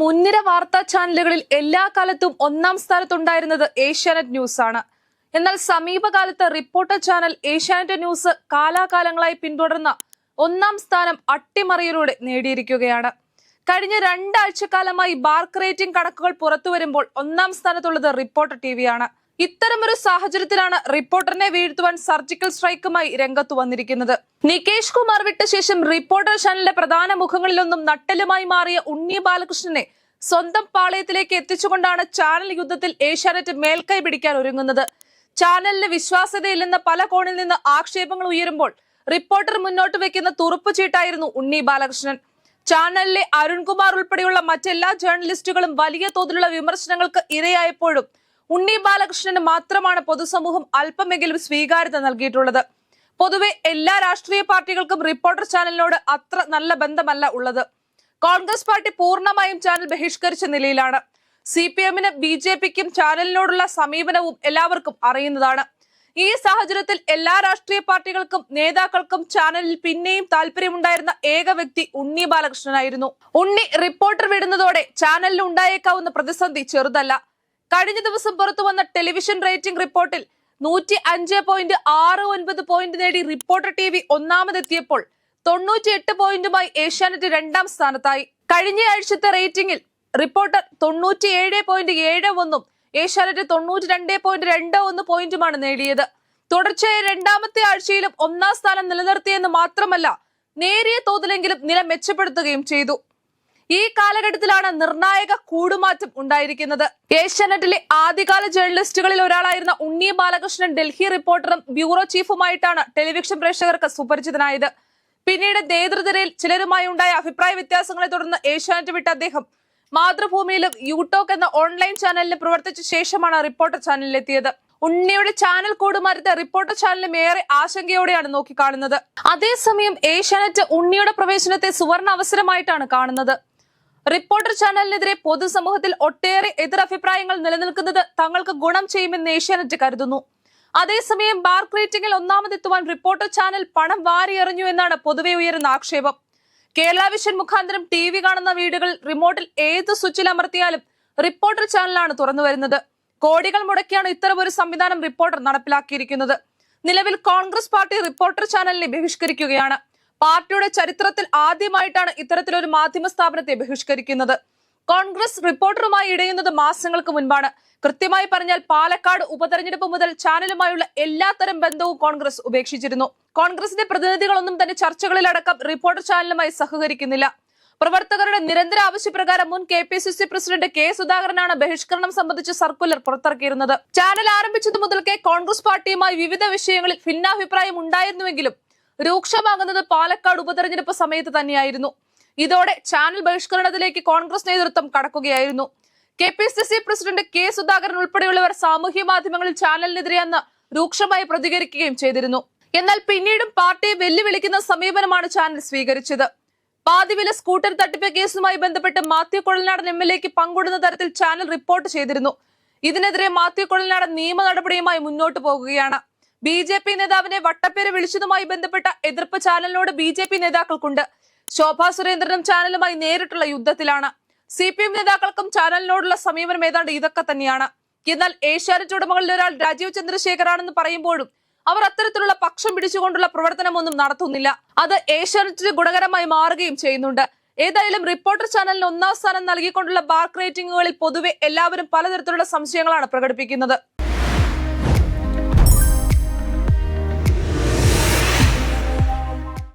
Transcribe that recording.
മുൻനിര വാർത്താ ചാനലുകളിൽ എല്ലാ കാലത്തും ഒന്നാം സ്ഥാനത്തുണ്ടായിരുന്നത് ഏഷ്യാനെറ്റ് ന്യൂസ് ആണ് എന്നാൽ സമീപകാലത്ത് റിപ്പോർട്ടർ ചാനൽ ഏഷ്യാനെറ്റ് ന്യൂസ് കാലാകാലങ്ങളായി പിന്തുടർന്ന ഒന്നാം സ്ഥാനം അട്ടിമറിയിലൂടെ നേടിയിരിക്കുകയാണ്. കഴിഞ്ഞ രണ്ടാഴ്ചക്കാലമായി ബാർക്ക് റേറ്റിംഗ് കണക്കുകൾ പുറത്തുവരുമ്പോൾ ഒന്നാം സ്ഥാനത്തുള്ളത് റിപ്പോർട്ടർ ടി വിയാണ് ഇത്തരമൊരു സാഹചര്യത്തിലാണ് റിപ്പോർട്ടറിനെ വീഴ്ത്തുവാൻ സർജിക്കൽ സ്ട്രൈക്കുമായി രംഗത്തു വന്നിരിക്കുന്നത്. നികേഷ് കുമാർ വിട്ട ശേഷം റിപ്പോർട്ടർ ചാനലിലെ പ്രധാന മുഖങ്ങളിലൊന്നും നട്ടലുമായി മാറിയ ഉണ്ണി ബാലകൃഷ്ണനെ സ്വന്തം പാളയത്തിലേക്ക് എത്തിച്ചുകൊണ്ടാണ് ചാനൽ യുദ്ധത്തിൽ ഏഷ്യാനെറ്റ് മേൽക്കൈ പിടിക്കാൻ ഒരുങ്ങുന്നത്. ചാനലിന് വിശ്വാസ്യതയില്ലെന്ന പല കോണിൽ നിന്ന് ആക്ഷേപങ്ങൾ ഉയരുമ്പോൾ റിപ്പോർട്ടർ മുന്നോട്ട് വെക്കുന്ന തുറുപ്പ് ചീട്ടായിരുന്നു ഉണ്ണി ബാലകൃഷ്ണൻ. ചാനലിലെ അരുൺകുമാർ ഉൾപ്പെടെയുള്ള മറ്റെല്ലാ ജേർണലിസ്റ്റുകളും വലിയ തോതിലുള്ള വിമർശനങ്ങൾക്ക് ഇരയായപ്പോഴും ഉണ്ണി ബാലകൃഷ്ണന് മാത്രമാണ് പൊതുസമൂഹം അല്പമെങ്കിലും സ്വീകാര്യത നൽകിയിട്ടുള്ളത്. പൊതുവെ എല്ലാ രാഷ്ട്രീയ പാർട്ടികൾക്കും റിപ്പോർട്ടർ ചാനലിനോട് അത്ര നല്ല ബന്ധമല്ല ഉള്ളത്. കോൺഗ്രസ് പാർട്ടി പൂർണമായും ചാനൽ ബഹിഷ്കരിച്ച നിലയിലാണ്. സി പി എമ്മിന് ബി ജെ പിക്കും ചാനലിനോടുള്ള സമീപനവും എല്ലാവർക്കും അറിയുന്നതാണ്. ഈ സാഹചര്യത്തിൽ എല്ലാ രാഷ്ട്രീയ പാർട്ടികൾക്കും നേതാക്കൾക്കും ചാനലിൽ പിന്നെയും താല്പര്യമുണ്ടായിരുന്ന ഏക വ്യക്തി ഉണ്ണി ബാലകൃഷ്ണനായിരുന്നു. ഉണ്ണി റിപ്പോർട്ടർ വിടുന്നതോടെ ചാനലിൽ ഉണ്ടായേക്കാവുന്ന പ്രതിസന്ധി ചെറുതല്ല. കഴിഞ്ഞ ദിവസം പുറത്തു വന്ന ടെലിവിഷൻ റേറ്റിംഗ് റിപ്പോർട്ടിൽ നൂറ്റി അഞ്ച് പോയിന്റ് ആറ് ഒൻപത് പോയിന്റ് നേടി റിപ്പോർട്ടർ ടി വി ഒന്നാമതെത്തിയപ്പോൾ തൊണ്ണൂറ്റി എട്ട് പോയിന്റുമായി ഏഷ്യാനെറ്റ് രണ്ടാം സ്ഥാനത്തായി. കഴിഞ്ഞ ആഴ്ചത്തെ റേറ്റിംഗിൽ റിപ്പോർട്ടർ തൊണ്ണൂറ്റി ഏഴ് പോയിന്റ് ഏഴ് ഒന്നും ഏഷ്യാനെറ്റ് തൊണ്ണൂറ്റി രണ്ട് പോയിന്റ് രണ്ട് ഒന്ന് പോയിന്റുമാണ് നേടിയത്. തുടർച്ചയായ രണ്ടാമത്തെ ആഴ്ചയിലും ഒന്നാം സ്ഥാനം നിലനിർത്തിയെന്ന് മാത്രമല്ല നേരിയ തോതിലെങ്കിലും നില മെച്ചപ്പെടുത്തുകയും ചെയ്തു. ഈ കാലഘട്ടത്തിലാണ് നിർണായക കൂടുമാറ്റം ഉണ്ടായിരിക്കുന്നത്. ഏഷ്യാനെറ്റിലെ ആദ്യകാല ജേർണലിസ്റ്റുകളിൽ ഒരാളായിരുന്ന ഉണ്ണി ബാലകൃഷ്ണൻ ഡൽഹി റിപ്പോർട്ടറും ബ്യൂറോ ചീഫുമായിട്ടാണ് ടെലിവിഷൻ പ്രേക്ഷകർക്ക് സുപരിചിതനായത്. പിന്നീട് നേതൃനിരയിൽ ചിലരുമായി ഉണ്ടായ അഭിപ്രായ വ്യത്യാസങ്ങളെ തുടർന്ന് ഏഷ്യാനെറ്റ് വിട്ട അദ്ദേഹം മാതൃഭൂമിയിലും യൂടോക്ക് എന്ന ഓൺലൈൻ ചാനലിൽ പ്രവർത്തിച്ച ശേഷമാണ് റിപ്പോർട്ടർ ചാനലിലെത്തിയത്. ഉണ്ണിയുടെ ചാനൽ കൂടുമാറ്റത്തെ റിപ്പോർട്ടർ ചാനലും ഏറെ ആശങ്കയോടെയാണ് നോക്കിക്കാണുന്നത്. അതേസമയം ഏഷ്യാനെറ്റ് ഉണ്ണിയുടെ പ്രവേശനത്തെ സുവർണ അവസരമായിട്ടാണ് കാണുന്നത്. റിപ്പോർട്ടർ ചാനലിനെതിരെ പൊതുസമൂഹത്തിൽ ഒട്ടേറെ എതിരഭിപ്രായങ്ങൾ നിലനിൽക്കുന്നത് തങ്ങൾക്ക് ഗുണം ചെയ്യുമെന്ന് ഏഷ്യാനെറ്റ് കരുതുന്നു. അതേസമയം ബാർക്ക് റേറ്റിംഗിൽ ഒന്നാമതെത്തുവാൻ റിപ്പോർട്ടർ ചാനൽ പണം വാരിയെറിഞ്ഞു എന്നാണ് പൊതുവെ ഉയരുന്ന ആക്ഷേപം. കേരള വിഷൻ മുഖാന്തരം ടി വി കാണുന്ന വീടുകൾ റിമോട്ടിൽ ഏത് സ്വിച്ചിൽ അമർത്തിയാലും റിപ്പോർട്ടർ ചാനലാണ് തുറന്നു വരുന്നത്. കോടികൾ മുടക്കിയാണ് ഇത്തരമൊരു സംവിധാനം റിപ്പോർട്ടർ നടപ്പിലാക്കിയിരിക്കുന്നത്. നിലവിൽ കോൺഗ്രസ് പാർട്ടി റിപ്പോർട്ടർ ചാനലിനെ ബഹിഷ്കരിക്കുകയാണ്. പാർട്ടിയുടെ ചരിത്രത്തിൽ ആദ്യമായിട്ടാണ് ഇത്തരത്തിലൊരു മാധ്യമ സ്ഥാപനത്തെ ബഹിഷ്കരിക്കുന്നത്. കോൺഗ്രസ് റിപ്പോർട്ടറുമായി ഇടയുന്നത് മാസങ്ങൾക്ക് മുൻപാണ്. കൃത്യമായി പറഞ്ഞാൽ പാലക്കാട് ഉപതെരഞ്ഞെടുപ്പ് മുതൽ ചാനലുമായുള്ള എല്ലാത്തരം ബന്ധവും കോൺഗ്രസ് ഉപേക്ഷിച്ചിരുന്നു. കോൺഗ്രസിന്റെ പ്രതിനിധികളൊന്നും തന്നെ ചർച്ചകളിലടക്കം റിപ്പോർട്ടർ ചാനലുമായി സഹകരിക്കുന്നില്ല. പ്രവർത്തകരുടെ നിരന്തര ആവശ്യപ്രകാരം മുൻ K P C C president K സുധാകരനാണ് ബഹിഷ്കരണം സംബന്ധിച്ച് സർക്കുലർ പുറത്തിറക്കിയിരുന്നത്. ചാനൽ ആരംഭിച്ചതു മുതൽക്കേ കോൺഗ്രസ് പാർട്ടിയുമായി വിവിധ വിഷയങ്ങളിൽ ഭിന്നാഭിപ്രായം ഉണ്ടായിരുന്നുവെങ്കിലും രൂക്ഷമാകുന്നത് പാലക്കാട് ഉപതെരഞ്ഞെടുപ്പ് സമയത്ത് തന്നെയായിരുന്നു. ഇതോടെ ചാനൽ ബഹിഷ്കരണത്തിലേക്ക് കോൺഗ്രസ് നേതൃത്വം കടക്കുകയായിരുന്നു. K P C C president K Sudhakaran ഉൾപ്പെടെയുള്ളവർ സാമൂഹ്യ മാധ്യമങ്ങളിൽ ചാനലിനെതിരെ അന്ന് രൂക്ഷമായി പ്രതികരിക്കുകയും ചെയ്തിരുന്നു. എന്നാൽ പിന്നീടും പാർട്ടിയെ വെല്ലുവിളിക്കുന്ന സമീപനമാണ് ചാനൽ സ്വീകരിച്ചത്. പാതിവില സ്കൂട്ടർ തട്ടിപ്പ് കേസുമായി ബന്ധപ്പെട്ട് മാത്യു കൊഴൽനാടൻ എം എൽ എക്ക് പങ്കുടുന്ന തരത്തിൽ ചാനൽ റിപ്പോർട്ട് ചെയ്തിരുന്നു. ഇതിനെതിരെ മാത്യു കൊഴൽനാടൻ നിയമ നടപടിയുമായി മുന്നോട്ട് പോകുകയാണ്. ബി ജെ പി നേതാവിനെ വട്ടപ്പേര് വിളിച്ചതുമായി ബന്ധപ്പെട്ട എതിർപ്പ് ചാനലിനോട് ബി ജെ പി നേതാക്കൾക്കുണ്ട്. ശോഭാ സുരേന്ദ്രനും ചാനലുമായി നേരിട്ടുള്ള യുദ്ധത്തിലാണ്. സി പി എം നേതാക്കൾക്കും ചാനലിനോടുള്ള സമീപനം ഏതാണ്ട് ഇതൊക്കെ തന്നെയാണ്. എന്നാൽ ഏഷ്യാനെറ്റ് ഉടമകളിൽ ഒരാൾ രാജീവ് ചന്ദ്രശേഖരാണെന്ന് പറയുമ്പോഴും അവർ അത്തരത്തിലുള്ള പക്ഷം പിടിച്ചുകൊണ്ടുള്ള പ്രവർത്തനമൊന്നും നടത്തുന്നില്ല. അത് ഏഷ്യാനെറ്റിന് ഗുണകരമായി മാറുകയും ചെയ്യുന്നുണ്ട്. ഏതായാലും റിപ്പോർട്ടർ ചാനലിന് ഒന്നാം സ്ഥാനം നൽകിക്കൊണ്ടുള്ള ബാർക്ക് റേറ്റിംഗുകളിൽ പൊതുവെ എല്ലാവരും പലതരത്തിലുള്ള സംശയങ്ങളാണ് പ്രകടിപ്പിക്കുന്നത്.